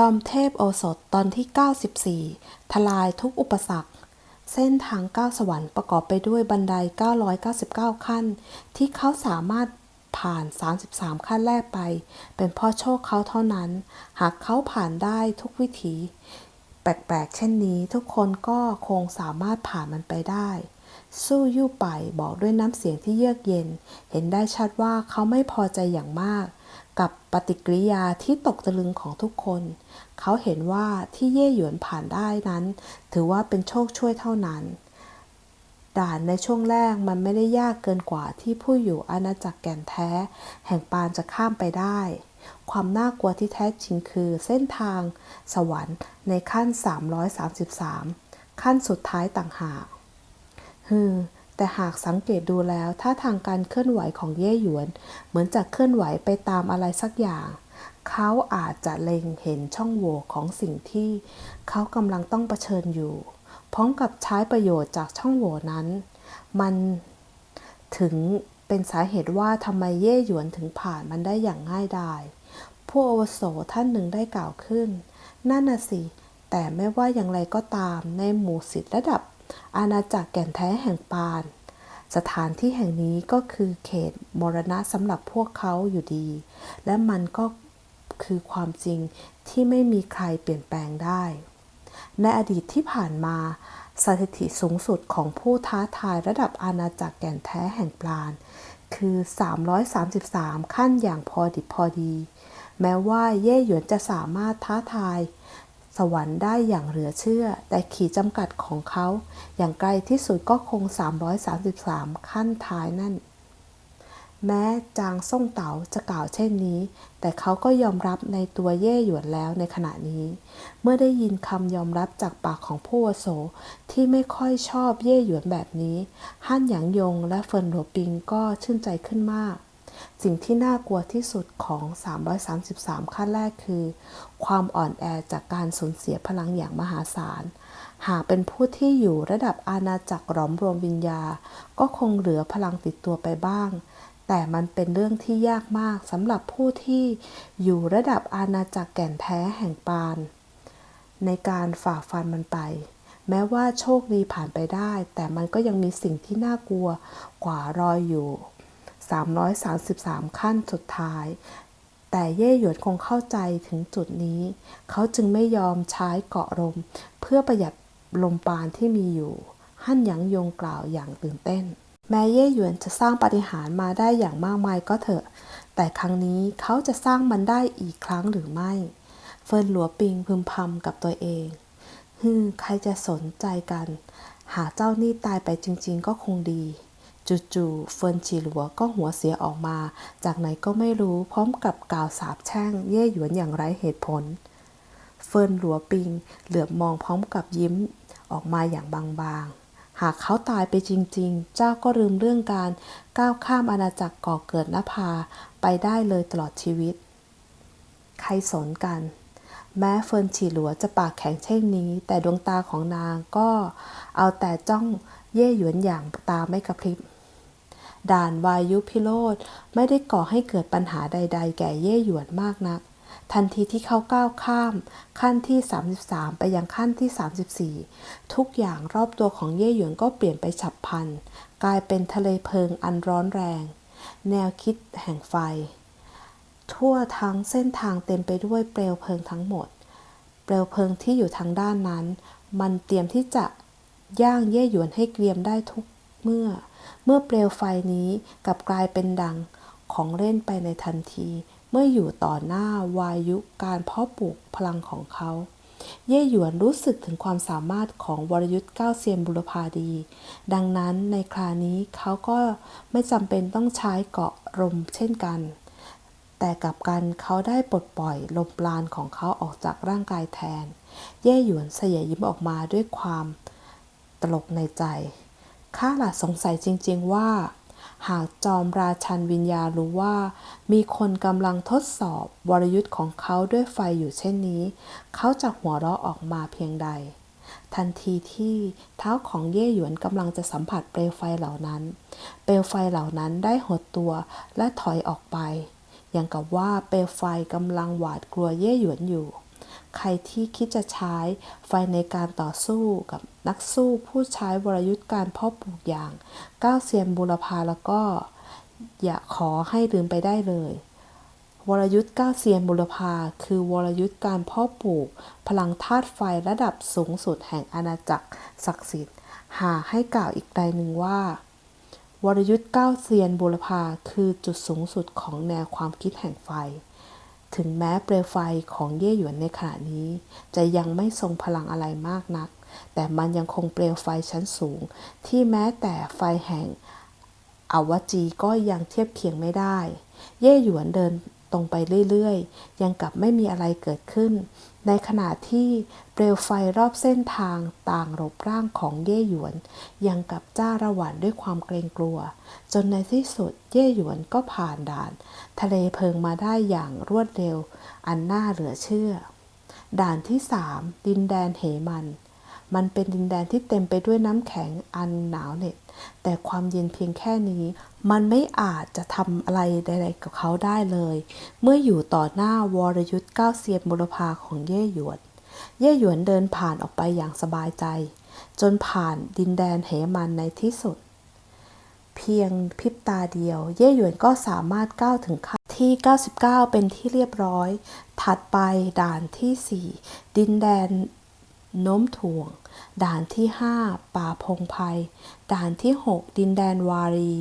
จอมเทพโอสถตอนที่ 94 ทลายทุกอุปสรรค เส้นทางก้าวสวรรค์ประกอบไปด้วยบันได 999 ขั้น ที่เขาสามารถผ่าน 33 ขั้นแรกไป เป็นเพ่อโชคเขาเท่านั้น หากเขาผ่านได้ทุกวิถี แปลกๆ เช่นนี้ทุกคนก็คงสามารถผ่านมันไปได้ สู้ยู่ไปบอกด้วยน้ำเสียงที่เยือกเย็น เห็นได้ชัดว่าเขาไม่พอใจอย่างมาก กับปฏิกิริยาที่ตกตะลึงของทุกคน เขาเห็นว่าที่เย่หยวนผ่านได้นั้น ถือว่าเป็นโชคช่วยเท่านั้น ด่านในช่วงแรกมันไม่ได้ยากเกินกว่าที่ผู้อยู่อาณาจักรแก่นแท้ แห่งปานจะข้ามไปได้ ความน่ากลัวที่แท้จริงคือเส้นทาง สวรรค์ในขั้น 333 ขั้นสุดท้ายต่างหาก ฮึแต่หากสังเกตดูแล้วถ้าทางการเคลื่อนไหวของเย่หยวน เหมือนจะเคลื่อนไหวไปตามอะไรสักอย่าง เขาอาจจะเล็งเห็นช่องโหว่ของสิ่งที่เขากำลังต้องเผชิญอยู่ พร้อมกับใช้ประโยชน์จากช่องโหว่นั้น มันถึงเป็นสาเหตุว่าทำไมเย่หยวนถึงผ่านมันได้อย่างง่ายดายผู้อาวุโสท่านหนึ่งได้กล่าวขึ้น นั่นน่ะสิ แต่ไม่ว่าอย่างไรก็ตามในหมู่สิทธิระดับ อาณาจักรแก่นแท้แห่งปาน สถานที่แห่งนี้ก็คือเขตมรณะสำหรับพวกเขาอยู่ดี และมันก็คือความจริงที่ไม่มีใครเปลี่ยนแปลงได้ ในอดีตที่ผ่านมาสถิติสูงสุดของผู้ท้าทายระดับอาณาจักรแก่นแท้แห่งปราณ คือ 333 ขั้นอย่างพอดิบพอดี แม้ว่าเย่หยวนจะสามารถท้าทาย สวรรค์ได้อย่างเหลือเชื่อ แต่ขีดจำกัดของเขา อย่างไกลที่สุดก็คง 333 ขั้นท้ายนั่น แม้จางซ่งเต๋าจะกล่าวเช่นนี้ แต่เขาก็ยอมรับในตัวเย่หยวนแล้วในขณะนี้ เมื่อได้ยินคำยอมรับจากปากของผู้วโสที่ไม่ค่อยชอบเย่หยวนแบบนี้ ฮั่นหยางยงและเฟินหลัวปิงก็ชื่นใจขึ้นมาก สิ่งที่น่ากลัวที่สุดของ 333 ขั้นแรกคือ ความอ่อนแอจากการสูญเสียพลังอย่างมหาศาล หากเป็นผู้ที่อยู่ระดับอาณาจักรหลอมรวมวิญญา ก็คงเหลือพลังติดตัวไปบ้าง แต่มันเป็นเรื่องที่ยากมากสำหรับผู้ที่อยู่ระดับอาณาจักรแก่นแท้แห่งปาน ในการฝ่าฟันมันไป แม้ว่าโชคดีผ่านไปได้ แต่มันก็ยังมีสิ่งที่น่ากลัวกว่ารอยอยู่ 333 ขั้นสุดท้าย แต่เย่หยวนคงเข้าใจถึงจุดนี้ เขาจึงไม่ยอมใช้เกาะลม เพื่อประหยัดลมปานที่มีอยู่ฮั่นหยางยงกล่าวอย่างตื่นเต้น แม้เย่หยวนจะสร้างปาฏิหารมาได้อย่างมากมายก็เถอะ แต่ครั้งนี้เขาจะสร้างมันได้อีกครั้งหรือไม่ เฟินหลัวปิงพึมพำกับตัวเองฮึใครจะสนใจกัน หากเจ้านี่ตายไปจริง ๆ ก็คงดี จู่ๆเฟินฉีหลัวก็หัวเสียออกมา จากไหนก็ไม่รู้พร้อมกับกล่าวสาบแช่งเย่หยวนอย่างไร้เหตุผล เฟินหลัวปิง เหลือบมองพร้อมกับยิ้มออกมาอย่างบางๆ หากเขาตายไปจริงๆ เจ้าก็ลืมเรื่องการก้าวข้ามอาณาจักรก่อเกิดนภาไปได้เลยตลอดชีวิต ใครสนกัน แม้เฟินฉีหลัวจะปากแข็งเช่นนี้ แต่ดวงตาของนางก็เอาแต่จ้องเย่หยวนอย่างตาไม่กระพริบ ด่านวายุพิโรธไม่ได้ก่อให้เกิดปัญหาใด ๆ แก่เย่หยวนมากนัก ทันทีที่เขาก้าวข้าม ขั้นที่ 33 ไปยังขั้นที่ 34 ทุกอย่างรอบตัวของเย่หยวนก็เปลี่ยนไปฉับพลัน กลายเป็นทะเลเพลิงอันร้อนแรง แนวคิดแห่งไฟ ทั่วทั้งเส้นทางเต็มไปด้วยเปลวเพลิงทั้งหมด เปลวเพลิงที่อยู่ทางด้านนั้น มันเตรียมที่จะย่างเย่หยวนให้เกรียมได้ทุก เมื่อ เมื่อเปลวไฟนี้กลับกลายเป็นดังของเล่นไปในทันที เมื่ออยู่ต่อหน้าวายุการเพาะปลูกพลังของเขา เย่หยวนรู้สึกถึงความสามารถของวรยุทธ์เก้าเซียนบุรพาดี ดังนั้นในครานี้เขาก็ไม่จำเป็นต้องใช้เกาะลมเช่นกัน แต่กับกันเขาได้ปลดปล่อยลมปราณของเขาออกจากร่างกายแทน เย่หยวนเสยยิ้มออกมาด้วยความตลกในใจ ข้าล่ะสงสัยจริง ๆ ว่า หากจอมราชันวิญญารู้ว่า มีคนกำลังทดสอบวรยุทธ์ของเขาด้วยไฟอยู่เช่นนี้ เขาจะหัวเราะออกมาเพียงใด ทันทีที่เท้าของเย่หยวนกำลังจะสัมผัสเปลวไฟเหล่านั้น เปลวไฟเหล่านั้นได้หดตัวและถอยออกไป อย่างกับว่าเปลวไฟกำลังหวาดกลัวเย่หยวนอยู่ ใครที่คิดจะใช้ไฟในการต่อสู้กับนักสู้ผู้ใช้วรยุทธ์การพาะปลูกอย่างก้าวเซียนบูรพาแล้วก็ อย่าขอให้ลืมไปได้เลย วรยุทธ์ก้าวเซียนบุรพาคือวรยุทธ์การพาะปลูก พลังธาตุไฟระดับสูงสุดแห่งอาณาจักรศักดิ์สิทธิ์ หาให้กล่าวอีกใดหนึ่งว่าวรยุทธ์ก้าวเซียนบุรพาคือจุดสูงสุดของแนวความคิดแห่งไฟ ถึงแม้เปลวไฟของเย่หยวนในขณะนี้ จะยังไม่ทรงพลังอะไรมากนัก แต่มันยังคงเปลวไฟชั้นสูง ที่แม้แต่ไฟแห่งอวจีก็ยังเทียบเคียงไม่ได้ เย่หยวนเดินตรงไปเรื่อยๆ ยังกลับไม่มีอะไรเกิดขึ้น ในขณะที่เปลวไฟรอบเส้นทางต่างรบร่างของเย่หยวน ยังกับจ้าระหวันด้วยความเกรงกลัว จนในที่สุดเย่หยวนก็ผ่านด่าน ทะเลเพลิงมาได้อย่างรวดเร็ว อันน่าเหลือเชื่อ ด่านที่สามดินแดนเหมัน มันเป็นดินแดนที่เต็มไปด้วยน้ำแข็งอันหนาวเหน็บแต่ความเย็นเพียงแค่นี้ มันไม่อาจจะทำอะไรใดๆกับเขาได้เลย เมื่ออยู่ต่อหน้าวรยุทธ์ก้าวเซียนบุรพาของเย่หยวน เย่หยวนเดินผ่านออกไปอย่างสบายใจ จนผ่านดินแดนเหมันในที่สุด เพียงพริบตาเดียว เย่หยวนก็สามารถก้าวถึงขั้นที่ 99 เป็นที่เรียบร้อย ถัดไปด่านที่ 4 ดินแดน โน้มถ่วง ด่านที่ 5 ป่าพงไพรด่านที่ 6 ดินแดนวารี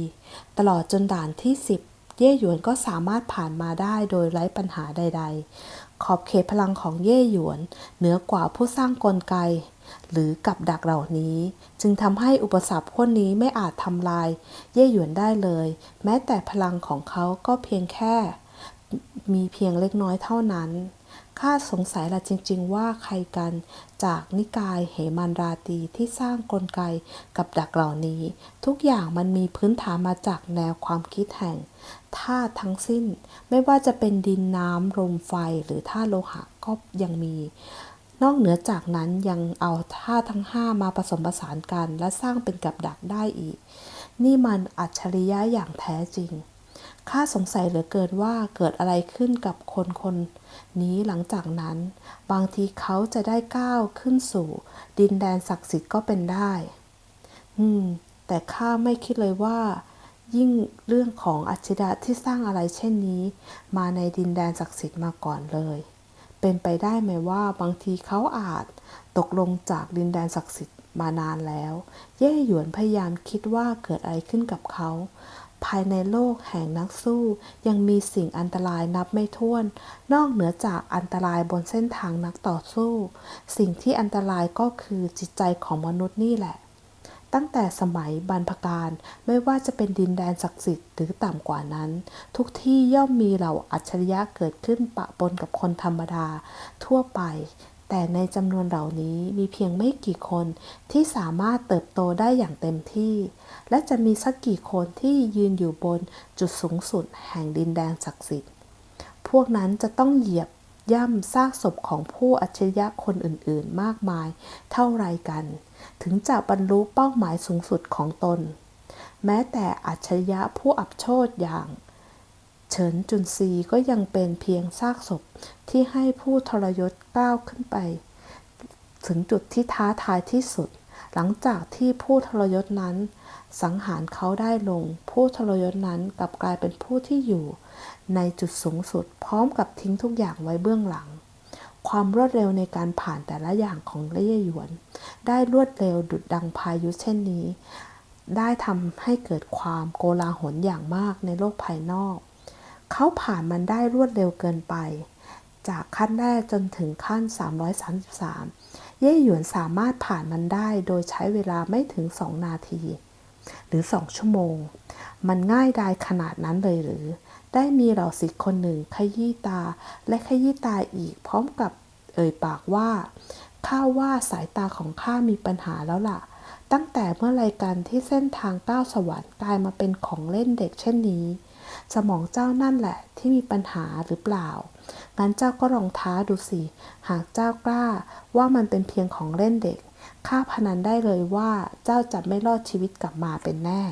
ตลอดจนด่านที่ 10 เย่หยวนก็สามารถผ่านมาได้โดยไร้ปัญหาใด ๆ ขอบเขตพลังของเย่หยวน เหนือกว่าผู้สร้างกลไก หรือกับดักเหล่านี้ จึงทำให้อุปสรรคพวกนี้ไม่อาจทำลาย เย่หยวนได้เลย แม้แต่พลังของเขาก็เพียงแค่ มีเพียงเล็กน้อยเท่านั้น ข้าสงสัยละจริง ๆ ว่าใครกัน จากนิกายเหมันราตีที่สร้างกลไกกับดักเหล่านี้ ทุกอย่างมันมีพื้นฐานมาจากแนวความคิดแห่งธาตุทั้งสิ้น ไม่ว่าจะเป็นดินน้ำลมไฟหรือธาตุโลหะก็ยังมีนอกเหนือจากนั้นยังเอาธาตุทั้งห้ามาผสมผสานกัน และสร้างเป็นกับดักได้อีก นี่มันอัจฉริยะอย่างแท้จริง ข้าสงสัยเหลือเกินว่าเกิดอะไรขึ้นกับคนคนนี้หลังจากนั้น บางทีเขาจะได้ก้าวขึ้นสู่ ดินแดนศักดิ์สิทธิ์ก็เป็นได้ อืม แต่ข้าไม่คิดเลยว่า ยิ่งเรื่องของอัจฉริยะที่สร้างอะไรเช่นนี้ มาในดินแดนศักดิ์สิทธิ์มาก่อนเลย เป็นไปได้ไหมว่าบางทีเขาอาจตกลงจากดินแดนศักดิ์สิทธิ์มานานแล้ว เย่หยวนพยายามคิดว่าเกิดอะไรขึ้นกับเขา ภายในโลกแห่งนักสู้ ยังมีสิ่งอันตรายนับไม่ถ้วน นอกเหนือจากอันตรายบนเส้นทางนักต่อสู้ สิ่งที่อันตรายก็คือจิตใจของมนุษย์นี่แหละ ตั้งแต่สมัยบรรพการไม่ว่าจะเป็นดินแดนศักดิ์สิทธิ์หรือต่ำกว่านั้น ทุกที่ย่อมมีเหล่าอัจฉริยะเกิดขึ้นปะปนกับคนธรรมดา ทั่วไป แต่ในจำนวนเหล่านี้มีเพียงไม่กี่คนที่สามารถเติบโตได้อย่างเต็มที่ และจะมีสักกี่คนที่ยืนอยู่บนจุดสูงสุดแห่งดินแดนศักดิ์สิทธิ์ พวกนั้นจะต้องเหยียบย่ำซากศพของผู้อัจฉริยะคนอื่นๆ มากมายเท่าไรกัน ถึงจะบรรลุเป้าหมายสูงสุดของตน แม้แต่อัจฉริยะผู้อับโชติอย่าง ฉินจุนซีก็ยังเป็นเพียงซากศพที่ให้ผู้ทรยศก้าวขึ้นไป ถึงจุดที่ท้าทายที่สุด หลังจากที่ผู้ทรยศนั้น สังหารเขาได้ลง ผู้ทรยศนั้นกลับกลายเป็นผู้ที่อยู่ ในจุดสูงสุดพร้อมกับทิ้งทุกอย่างไว้เบื้องหลัง ความรวดเร็วในการผ่านแต่ละอย่างของเล่ยหยวน ได้รวดเร็วดุดดังพายุเช่นนี้ได้ทำให้เกิดความโกลาหลอย่างมากในโลกภายนอก เขาผ่านมันได้รวดเร็วเกินไป จากขั้นแรกจนถึงขั้น 333 เย่หยวนสามารถผ่านมันได้โดยใช้เวลาไม่ถึง 2 นาที หรือ 2 ชั่วโมง มันง่ายดายขนาดนั้นเลยหรือ ได้มีเหล่าศิษย์คนหนึ่งขยี้ตาและขยี้ตาอีกพร้อมกับเอ่ยปากว่าข้าว่าสายตาของข้ามีปัญหาแล้วล่ะ ตั้งแต่เมื่อไรกันที่เส้นทางก้าวสวรรค์กลายมาเป็นของเล่นเด็กเช่นนี้ สมองเจ้านั่นแหละที่มีปัญหาหรือเปล่า งั้นเจ้าก็ลองท้าดูสิ หากเจ้ากล้าว่ามันเป็นเพียงของเล่นเด็ก ข้าพนันได้เลยว่าเจ้าจะไม่รอดชีวิตกลับมาเป็นแน่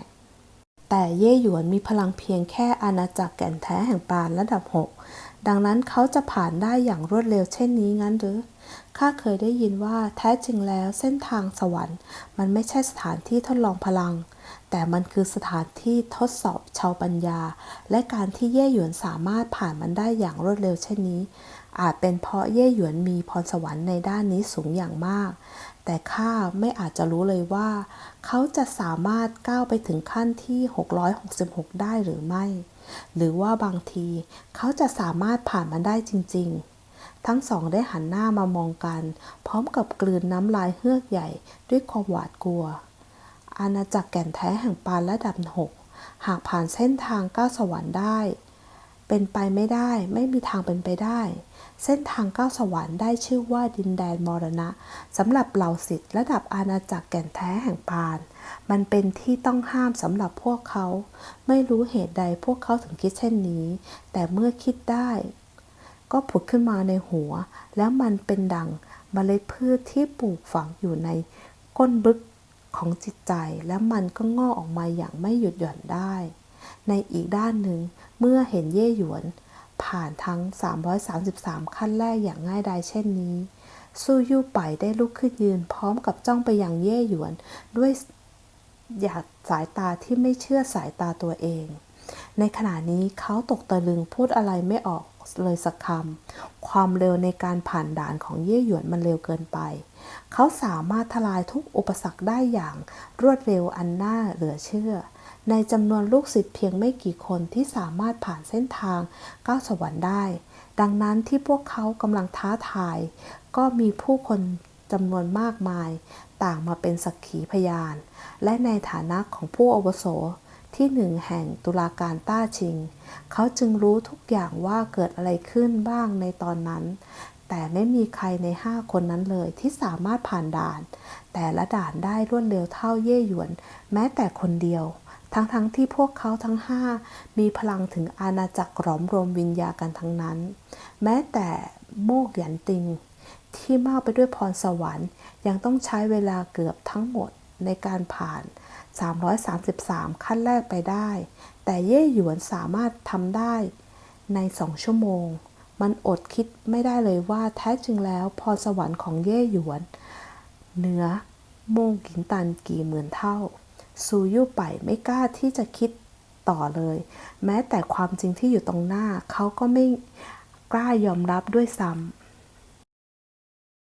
แต่เย่หยวนมีพลังเพียงแค่อาณาจักรแก่นแท้แห่งปานระดับ 6 ดังนั้นเขาจะผ่านได้อย่างรวดเร็วเช่นนี้งั้นหรือ ข้าเคยได้ยินว่าแท้จริงแล้วเส้นทางสวรรค์ มันไม่ใช่สถานที่ทดลองพลัง แต่มันคือสถานที่ทดสอบชาวปัญญา และการที่เย่หยวนสามารถผ่านมันได้อย่างรวดเร็วเช่นนี้ อาจเป็นเพราะเย่หยวนมีพรสวรรค์ในด้านนี้สูงอย่างมาก แต่ข้าไม่อาจจะรู้เลยว่า เขาจะสามารถก้าวไปถึงขั้นที่ 666 ได้หรือไม่ หรือว่าบางทีเขาจะสามารถผ่านมันได้จริง ๆ ทั้งสองได้หันหน้ามามองกัน พร้อมกับกลืนน้ำลายเฮือกใหญ่ด้วยความหวาดกลัว อาณาจักรแก่นแท้แห่งปานระดับหกหากผ่านเส้นทางก้าวสวรรค์ได้ เป็นไปไม่ได้ไม่มีทางเป็นไปได้ เส้นทางก้าวสวรรค์ได้ชื่อว่าดินแดนมรณะสำหรับเหล่าสิทธิ์ระดับอาณาจักรแก่นแท้แห่งปาน มันเป็นที่ต้องห้ามสำหรับพวกเขา ไม่รู้เหตุใดพวกเขาถึงคิดเช่นนี้ แต่เมื่อคิดได้ ก็ผุดขึ้นมาในหัว แล้วมันเป็นดังเมล็ดพืชที่ปลูกฝังอยู่ในก้นบึกของจิตใจและมันก็งอกออกมาอย่างไม่หยุดหย่อนได้ ในอีกด้านหนึ่ง เมื่อเห็นเย่หยวน ผ่านทั้ง 333 ขั้นแรกอย่างง่ายดายเช่นนี้สู้ยู่ไปได้ลุกขึ้นยืน พร้อมกับจ้องไปยังเย่หยวน ด้วยหยาดสายตาที่ไม่เชื่อสายตาตัวเอง ในขณะนี้เขาตกตะลึงพูดอะไรไม่ออกเลยสักคำ ความเร็วในการผ่านด่านของเย่หยวนมันเร็วเกินไป เขาสามารถทลายทุกอุปสรรคได้อย่างรวดเร็วอันน่าเหลือเชื่อ ในจำนวนลูกศิษย์เพียงไม่กี่คนที่สามารถผ่านเส้นทางก้าวสวรรค์ได้ ดังนั้นที่พวกเขากำลังท้าทาย ก็มีผู้คนจำนวนมากมาย ต่างมาเป็นสักขีพยาน และในฐานะของผู้อวโสที่หนึ่งแห่งตุลาการต้าชิง เขาจึงรู้ทุกอย่างว่าเกิดอะไรขึ้นบ้างในตอนนั้น แต่ไม่มีใครในห้าคนนั้นเลยที่สามารถผ่านด่าน แต่ละด่านได้รวดเร็วเท่าเย่หยวน แม้แต่คนเดียว ทั้งๆทที่พวกเขาทั้งห้ามีพลังถึงอาณาจักรหลอมรวมวิญญากันทั้งนั้น แม้แต่โมกหยันติง ที่มากไปด้วยพรสวรรค์ยังต้องใช้เวลาเกือบทั้งหมดในการผ่าน 333 ขั้นแรกไปได้ แต่เย่หยวนสามารถทำได้ในสองชั่วโมง มันอดคิดไม่ได้เลยว่าแท้จริงแล้วพรสวรรค์ของเย่หยวน เหนือโมงกินตันกี่หมื่นเท่า ซูยู่ไปไม่กล้าที่จะคิดต่อเลย แม้แต่ความจริงที่อยู่ตรงหน้าเขาก็ไม่กล้ายอมรับด้วยซ้ำ